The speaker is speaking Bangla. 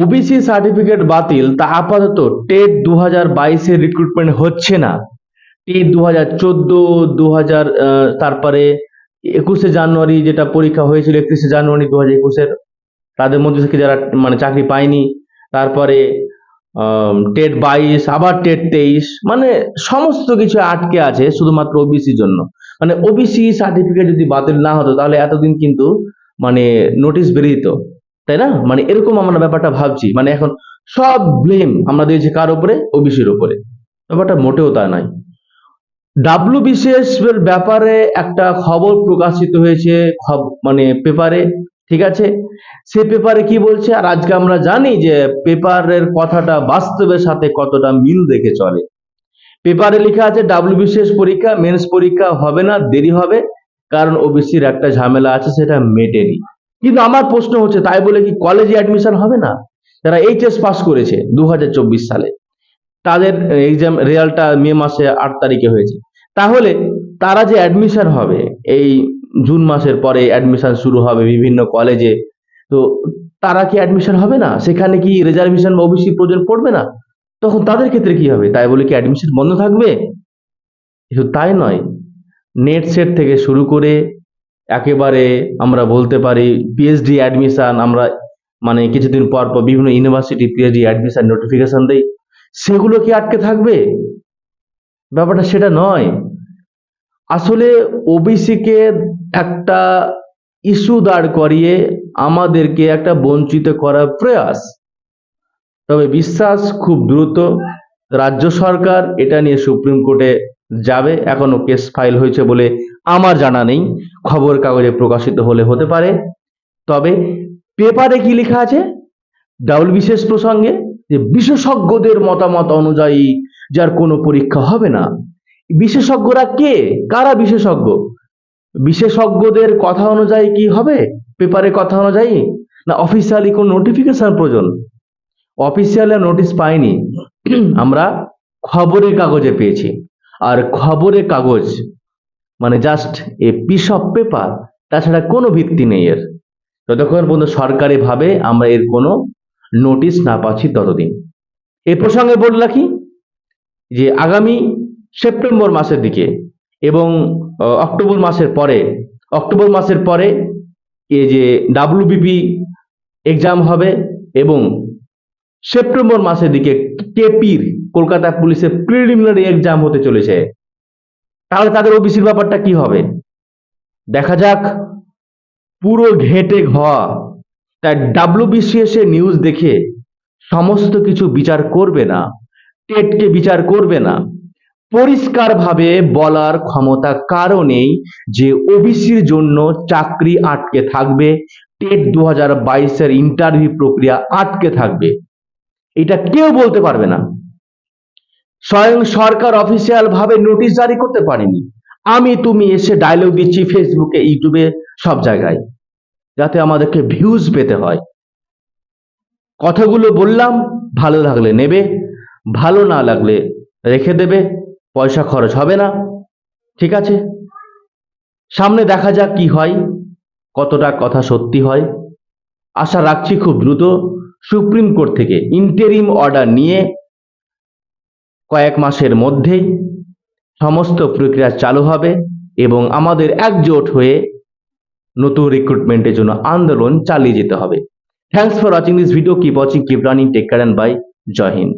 ওবিসি সার্টিফিকেট বাতিল, তা আপাতত টেট দু হাজার বাইশের রিক্রুটমেন্ট হচ্ছে না। টেট দু হাজার চোদ্দ দু হাজার তারপরে একুশে জানুয়ারি যেটা পরীক্ষা হয়েছিল, একত্রিশে জানুয়ারি দু হাজার একুশের, তাদের মধ্যে থেকে যারা মানে চাকরি পায়নি, তারপরে টেট বাইশ, আবার টেট তেইশ মানে সমস্ত কিছু আটকে আছে শুধুমাত্র ওবিসির জন্য। মানে ওবিসি সার্টিফিকেট যদি বাতিল না হতো, তাহলে এতদিন কিন্তু মানে নোটিশ বেরিয়ে তাই না? মানে এরকম আমরা ব্যাপারটা ভাবছি। মানে এখন সব ব্লেম আমরা দিয়েছি কার উপরে? ওবিসির উপরে। ব্যাপারটা মোটেও তা নয়। ডাব্লু বিসিএস এর ব্যাপারে একটা খবর প্রকাশিত হয়েছে মানে পেপারে, ঠিক আছে? সে পেপারে কি বলছে? আর আজকে আমরা জানি যে পেপারের কথাটা বাস্তবের সাথে কতটা মিল দেখে চলে। পেপারে লেখা আছে ডাব্লু বিসিএস পরীক্ষা মেন্স পরীক্ষা হবে না, দেরি হবে। কারণ ওবিসির একটা ঝামেলা আছে, সেটা মেটেনি। কিন্তু আমার প্রশ্ন হচ্ছে, তাই বলে কি কলেজে অ্যাডমিশন হবে না? যারা এইচএস পাস করেছে দু হাজার চব্বিশ সালে, তাদের এক্সাম রেজাল্টটা মে মাসে আট তারিখে হয়েছে। তাহলে তারা যে অ্যাডমিশন হবে, এই জুন মাসের পরে অ্যাডমিশন শুরু হবে বিভিন্ন কলেজে তো তারা কি অ্যাডমিশন হবে না? সেখানে কি রিজার্ভেশন বা ওবিসি প্রয়োজন পড়বে না? তখন তাদের ক্ষেত্রে কি হবে? তাই বলে কি অ্যাডমিশন বন্ধ থাকবে? শুধু তাই নয় নেট সেট থেকে শুরু করে একেবারে আমরা বলতে পারি পিএইচডি অ্যাডমিশন আমরা মানে কিছুদিন পর পর বিভিন্ন ইউনিভার্সিটি পিএইচডি অ্যাডমিশন নোটিফিকেশন দেয় সেগুলো কি আটকে থাকবে? ব্যাপারটা সেটা নয়। আসলে ওবিসিকে একটা ইস্যু দাঁড় করিয়ে আমাদেরকে একটা বঞ্চিত করার প্রয়াস। তবে বিশ্বাস খুব দ্রুত রাজ্য সরকার এটা নিয়ে সুপ্রিম কোর্টে যাবে। এখনও কেস ফাইল হয়েছে বলে আমার জানা নেই। খবর কাগজে প্রকাশিত হলে হতে পারে। তবে পেপারে কি লেখা আছে? ডাবল বিশেষ প্রসঙ্গে যে বিশেষজ্ঞদের মতামত অনুযায়ী যার কোনো পরীক্ষা হবে না। বিশেষজ্ঞরা কে? কারা বিশেষজ্ঞ? বিশেষজ্ঞদের কথা অনুযায়ী কি হবে? পেপারে কথা অনুযায়ী? না অফিসিয়ালি কোন নোটিফিকেশন প্রয়োজন? অফিসিয়ালি নোটিশ পাইনি। আমরা খবরের কাগজে পেয়েছি। আর খবরের কাগজ মানে just a piece of paper তাছাড়া কোনো ভিত্তি নেই এর। যতক্ষণ পর্যন্ত সরকারি ভাবে আমরা এর কোনো নোটিশ না পাচ্ছি ততদিন। এ প্রসঙ্গে বলে রাখি যে আগামী সেপ্টেম্বর মাসের দিকে এবং অক্টোবর মাসের পরে, অক্টোবর মাসের পরে এ যে ডাব্লিউবিপি এক্সাম হবে এবং সেপ্টেম্বর মাসের দিকে কেপির কলকাতা পুলিশের প্রিলিমিনারি এক্সাম হতে চলেছে। তাহলে তাদের ওবিসির ব্যাপারটা কি হবে? দেখা যাক। পুরো ঘেটে ঘোয়া তাই ডাব্লিউবিসিএস এর নিউজ দেখে সমস্ত কিছু বিচার করবে না, টেটকে বিচার করবে না। পরিষ্কারভাবে বলার ক্ষমতা কারও নেই যে ওবিসির জন্য চাকরি আটকে থাকবে, টেট দু হাজার বাইশের ইন্টারভিউ প্রক্রিয়া আটকে থাকবে। এটা কেউ বলতে পারবে না। স্বয়ং সরকার অফিসিয়াল ভাবে নোটিশ জারি করতে পারেনি। আমি, তুমি এসে ডায়লগ দিচ্ছি ফেসবুকে ইউটিউবে সব জায়গায়। যাতে আমাদেরকে ভিউজ পেতে হয়। কথাগুলো বললাম, ভালো লাগলে নেবে, ভালো না লাগলে রেখে দেবে, পয়সা খরচ হবে না। ঠিক আছে? সামনে দেখা যাক কি হয়, কতটা কথা সত্যি হয়। আশা রাখছি খুব দ্রুত। সুপ্রিম কোর্ট থেকে ইন্টেরিম অর্ডার নিয়ে কয়েক মাসের মধ্যেই সমস্ত প্রক্রিয়া চালু হবে এবং আমাদের একজোট হয়ে নতুন রিক্রুটমেন্টের জন্য আন্দোলন চালিয়ে যেতে হবে। Thanks for watching this video keep watching keep running take care bye Joy Hind